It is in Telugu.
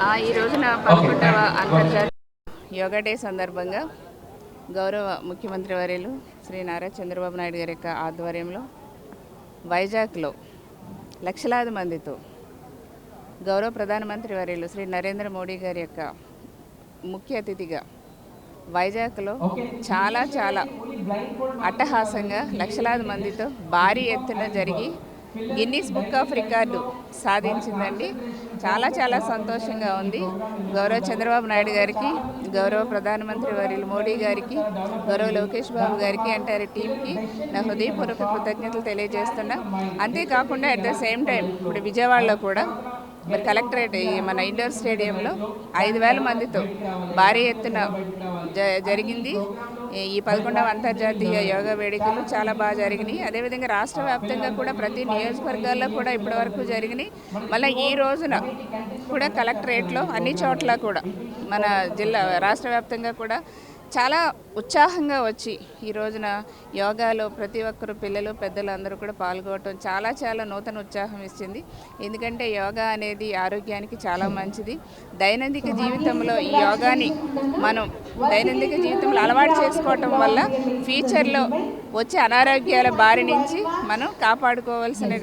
ఆ, ఈ రోజున పదకొండవ అంతర్జాతీయ యోగా డే సందర్భంగా గౌరవ ముఖ్యమంత్రి వర్యులు శ్రీ నారా చంద్రబాబు నాయుడు గారి యొక్క ఆధ్వర్యంలో వైజాగ్లో లక్షలాది మందితో గౌరవ ప్రధానమంత్రి వర్యులు శ్రీ నరేంద్ర మోడీ గారి యొక్క ముఖ్య అతిథిగా వైజాగ్లో చాలా చాలా అట్టహాసంగా లక్షలాది మందితో భారీ ఎత్తున జరిగి గిన్నీస్ బుక్ ఆఫ్ రికార్డు సాధించిందండి. చాలా చాలా సంతోషంగా ఉంది. గౌరవ చంద్రబాబు నాయుడు గారికి గౌరవ ప్రధానమంత్రి వర్యులు మోడీ గారికి గౌరవ లోకేష్ బాబు గారికి అంటారు టీంకి నా హృదయపూర్వక కృతజ్ఞతలు తెలియజేస్తున్నా. అంతేకాకుండా అట్ ద సేమ్ టైం ఇప్పుడు విజయవాడలో కూడా మరి కలెక్టరేట్ ఈ మన ఇండోర్ స్టేడియంలో ఐదు వేల మందితో భారీ ఎత్తున జరిగింది. ఈ- ఈ పదకొండవ అంతర్జాతీయ యోగా వేడుకలు చాలా బాగా జరిగినాయి. అదేవిధంగా రాష్ట్ర వ్యాప్తంగా కూడా ప్రతి నియోజకవర్గాల్లో కూడా ఇప్పటివరకు జరిగినాయి. మళ్ళీ ఈ రోజున కూడా కలెక్టరేట్లో అన్ని చోట్ల కూడా మన జిల్లా రాష్ట్ర వ్యాప్తంగా కూడా చాలా ఉత్సాహంగా వచ్చి ఈ రోజున యోగాలో ప్రతి ఒక్కరు పిల్లలు పెద్దలు అందరూ కూడా పాల్గొనడం చాలా చాలా నూతన ఉత్సాహం ఇచ్చింది. ఎందుకంటే యోగా అనేది ఆరోగ్యానికి చాలా మంచిది. దైనందిక జీవితంలో ఈ యోగాని మనం దైనందిక జీవితంలో అలవాటు చేసుకోవటం వల్ల ఫ్యూచర్లో వచ్చే అనారోగ్యాల బారి నుంచి మనం కాపాడుకోవాల్సిన